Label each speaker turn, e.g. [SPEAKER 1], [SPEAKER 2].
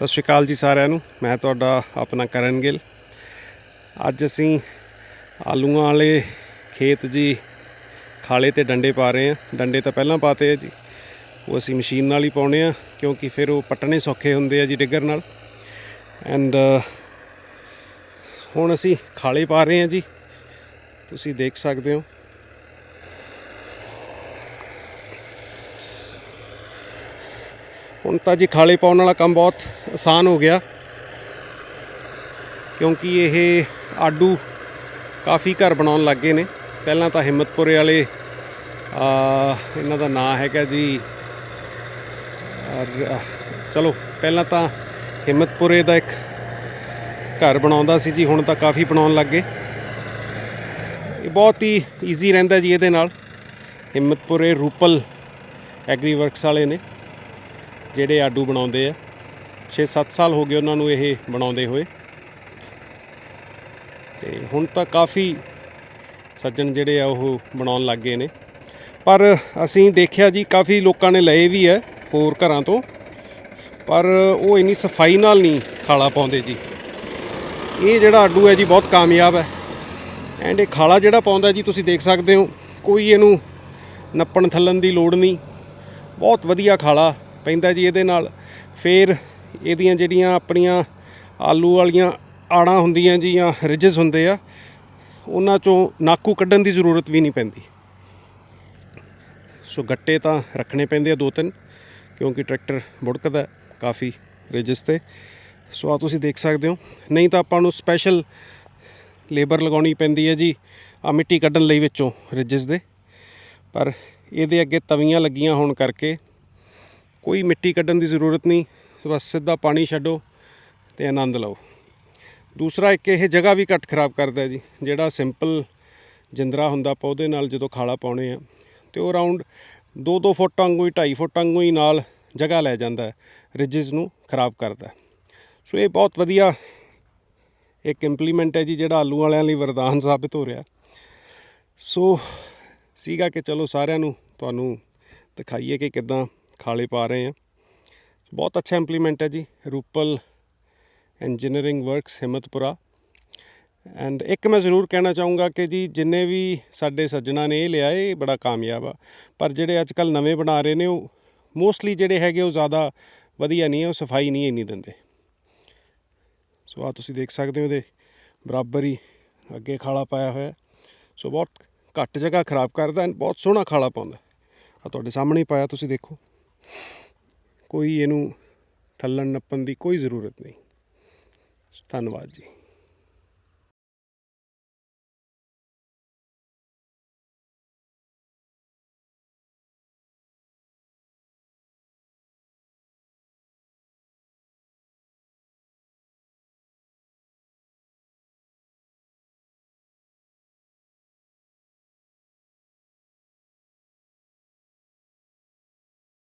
[SPEAKER 1] ਸਤਿ ਸ਼੍ਰੀ ਅਕਾਲ ਜੀ ਸਾਰਿਆਂ ਨੂੰ। ਮੈਂ ਤੁਹਾਡਾ ਆਪਣਾ ਕਰਨ ਗਿੱਲ। ਅੱਜ ਅਸੀਂ ਆਲੂਆਂ ਵਾਲੇ ਖੇਤ ਜੀ ਖਾਲੇ ਤੇ ਡੰਡੇ ਪਾ ਰਹੇ ਹਾਂ। ਡੰਡੇ ਤਾਂ ਪਹਿਲਾਂ ਪਾਤੇ ਆ ਜੀ। ਉਹ ਅਸੀਂ ਮਸ਼ੀਨ ਨਾਲ ਹੀ ਪਾਉਣੇ ਆ, ਕਿਉਂਕਿ ਫਿਰ ਉਹ ਪੱਟਣੇ ਸੌਖੇ ਹੁੰਦੇ ਆ ਜੀ ਡਿੱਗਰ ਨਾਲ। ਐਂਡ ਹੁਣ ਅਸੀਂ ਖਾਲੇ ਪਾ ਰਹੇ ਹਾਂ ਜੀ। ਤੁਸੀਂ ਦੇਖ ਸਕਦੇ ਹੋ। ਹੁਣ ਤਾਂ ਜੀ ਖਾਲੇ ਪਾਉਣ ਵਾਲਾ ਕੰਮ ਬਹੁਤ ਆਸਾਨ ਹੋ ਗਿਆ। ਕਿਉਂਕਿ ਇਹ ਆਡੂ ਕਾਫੀ ਘਰ ਬਣਾਉਣ ਲੱਗ ਗਏ ਨੇ। ਪਹਿਲਾਂ ਤਾਂ ਹਿੰਮਤਪੁਰੇ ਵਾਲੇ, ਆ, ਇਹਨਾਂ ਦਾ ਨਾਂ ਹੈਗਾ ਜੀ। ਚਲੋ, ਪਹਿਲਾਂ ਤਾਂ ਹਿੰਮਤਪੁਰੇ ਦਾ ਇੱਕ ਘਰ ਬਣਾਉਂਦਾ ਸੀ ਜੀ, ਹੁਣ ਤਾਂ ਕਾਫੀ ਬਣਾਉਣ ਲੱਗ ਗਏ। ਇਹ ਬਹੁਤ ਹੀ ਈਜ਼ੀ ਰਹਿੰਦਾ ਜੀ ਇਹਦੇ ਨਾਲ। ਹਿੰਮਤਪੁਰੇ ਰੂਪਲ ਐਗਰੀ ਵਰਕਸ ਵਾਲੇ ਨੇ। ਜਿਹੜੇ ਆਡੂ ਬਣਾਉਂਦੇ ਆ। 6-7 ਸਾਲ ਹੋ ਗਏ ਉਹਨਾਂ ਨੂੰ ਇਹ ਬਣਾਉਂਦੇ ਹੋਏ। ਤੇ ਹੁਣ ਤਾਂ ਕਾਫੀ ਸੱਜਣ ਜਿਹੜੇ ਆ ਉਹ ਬਣਾਉਣ ਲੱਗ ਗਏ ਨੇ। ਪਰ ਅਸੀਂ ਦੇਖਿਆ ਜੀ ਕਾਫੀ ਲੋਕਾਂ ਨੇ ਲਏ ਵੀ ਹੈ ਹੋਰ ਘਰਾਂ ਤੋਂ। ਪਰ ਉਹ ਇੰਨੀ ਸਫ਼ਾਈ ਨਾਲ ਨਹੀਂ ਖਾਲਾ ਪਾਉਂਦੇ ਜੀ। ਇਹ ਜਿਹੜਾ ਆਡੂ ਹੈ ਜੀ ਬਹੁਤ ਕਾਮਯਾਬ ਹੈ। ਐਂਡ ਇਹ ਖਾਲਾ ਜਿਹੜਾ ਪਾਉਂਦਾ ਜੀ ਤੁਸੀਂ ਦੇਖ ਸਕਦੇ ਹੋ। ਕੋਈ ਇਹਨੂੰ ਨੱਪਣ ਥੱਲਣ ਦੀ ਲੋੜ ਨਹੀਂ। ਬਹੁਤ ਵਧੀਆ ਖਾਲਾ ਪੈਂਦਾ ਜੀ ਇਹਦੇ ਨਾਲ। ਫਿਰ ਇਹਦੀਆਂ ਜਿਹੜੀਆਂ ਆਪਣੀਆਂ ਆਲੂ ਵਾਲੀਆਂ ਆੜਾਂ ਹੁੰਦੀਆਂ ਜੀ ਜਾਂ ਰਿਜਸ ਹੁੰਦੇ ਆ, ਉਹਨਾਂ ਚੋਂ ਨਾਕੂ ਕੱਢਣ ਦੀ ਜ਼ਰੂਰਤ ਵੀ ਨਹੀਂ ਪੈਂਦੀ। ਸੋ ਗੱਟੇ ਤਾਂ ਰੱਖਣੇ ਪੈਂਦੇ ਆ ਦੋ ਤਿੰਨ, ਕਿਉਂਕਿ ਟਰੈਕਟਰ ਬੁੜਕਦਾ ਕਾਫੀ ਰਿਜਸ ਤੇ। ਸੋ ਆ ਤੁਸੀਂ ਦੇਖ ਸਕਦੇ ਹੋ। ਨਹੀਂ ਤਾਂ ਆਪਾਂ ਨੂੰ ਸਪੈਸ਼ਲ ਲੇਬਰ ਲਗਾਉਣੀ ਪੈਂਦੀ ਹੈ ਜੀ ਆ ਮਿੱਟੀ ਕੱਢਣ ਲਈ ਵਿੱਚੋਂ ਰਿਜਸ ਦੇ। ਪਰ ਇਹਦੇ ਅੱਗੇ ਤਵੀਆਂ ਲੱਗੀਆਂ ਹੋਣ ਕਰਕੇ ਕੋਈ ਮਿੱਟੀ ਕੱਢਣ ਦੀ ਜ਼ਰੂਰਤ ਨਹੀਂ। ਬਸ ਸਿੱਧਾ ਪਾਣੀ ਛੱਡੋ ਤੇ ਆਨੰਦ ਲਓ। ਦੂਸਰਾ ਇੱਕ ਇਹ ਜਗ੍ਹਾ ਵੀ ਘੱਟ ਖਰਾਬ ਕਰਦਾ ਜੀ, ਜਿਹੜਾ ਸਿੰਪਲ ਜਿੰਦਰਾ ਹੁੰਦਾ ਪੌਦੇ ਨਾਲ ਜਦੋਂ ਖਾਲਾ ਪਾਉਣੇ ਆ, ਤੇ ਉਹ ਅਰਾਊਂਡ 2-2 ਫੁੱਟ ਵਾਂਗੂ ਹੀ 2.5 ਫੁੱਟ ਵਾਂਗੂ ਹੀ ਨਾਲ ਜਗ੍ਹਾ ਲੈ ਜਾਂਦਾ ਹੈ, ਰਿਜਸ ਨੂੰ ਖਰਾਬ ਕਰਦਾ ਸੋ ਇਹ ਬਹੁਤ ਵਧੀਆ ਇੱਕ ਇੰਪਲੀਮੈਂਟ ਹੈ ਜੀ, ਜਿਹੜਾ ਆਲੂ ਵਾਲਿਆਂ ਲਈ ਵਰਦਾਨ ਸਾਬਿਤ ਹੋ ਰਿਹਾ। ਸੋ ਸੀਗਾ ਕਿ ਚਲੋ ਸਾਰਿਆਂ ਨੂੰ ਤੁਹਾਨੂੰ ਦਿਖਾਈਏ ਕਿ ਕਿਦਾਂ ਖਾਲੇ ਪਾ ਰਹੇ ਆ ਬਹੁਤ ਅੱਛਾ ਇੰਪਲੀਮੈਂਟ ਹੈ ਜੀ Rupal engineering works Himmatpura and ਇੱਕ ਮੈਂ ਜ਼ਰੂਰ ਕਹਿਣਾ ਚਾਹੂੰਗਾ ਕਿ ਜੀ, ਜਿੰਨੇ ਵੀ ਸਾਡੇ ਸੱਜਣਾ ਨੇ ਇਹ ਲਿਆ, ਇਹ ਬੜਾ ਕਾਮਯਾਬ ਆ। ਪਰ ਜਿਹੜੇ ਅੱਜ ਕੱਲ ਨਵੇਂ ਬਣਾ ਰਹੇ ਨੇ, ਉਹ ਮੋਸਟਲੀ ਜਿਹੜੇ ਹੈਗੇ, ਉਹ ਜ਼ਿਆਦਾ ਵਧੀਆ ਨਹੀਂ ਹੈ, ਉਹ ਸਫ਼ਾਈ ਨਹੀਂ ਇੰਨੀ ਦਿੰਦੇ। ਸੋ ਆ ਤੁਸੀਂ ਦੇਖ ਸਕਦੇ ਹੋ, ਇਹਦੇ ਬਰਾਬਰ ਹੀ ਅੱਗੇ ਖਾਲਾ ਪਾਇਆ ਹੋਇਆ ਸੋ ਬਹੁਤ ਘੱਟ ਜਗ੍ਹਾ ਖਰਾਬ ਕਰਦਾ ਐਂਡ ਬਹੁਤ ਸੋਹਣਾ ਖਾਲਾ ਪਾਉਂਦਾ। ਆ ਤੁਹਾਡੇ ਸਾਹਮਣੇ ਹੀ ਪਾਇਆ, ਤੁਸੀਂ ਦੇਖੋ। ਕੋਈ ਇਹਨੂੰ ਥੱਲਣ ਨੱਪਣ ਦੀ ਕੋਈ ਜ਼ਰੂਰਤ ਨਹੀਂ। ਧੰਨਵਾਦ ਜੀ।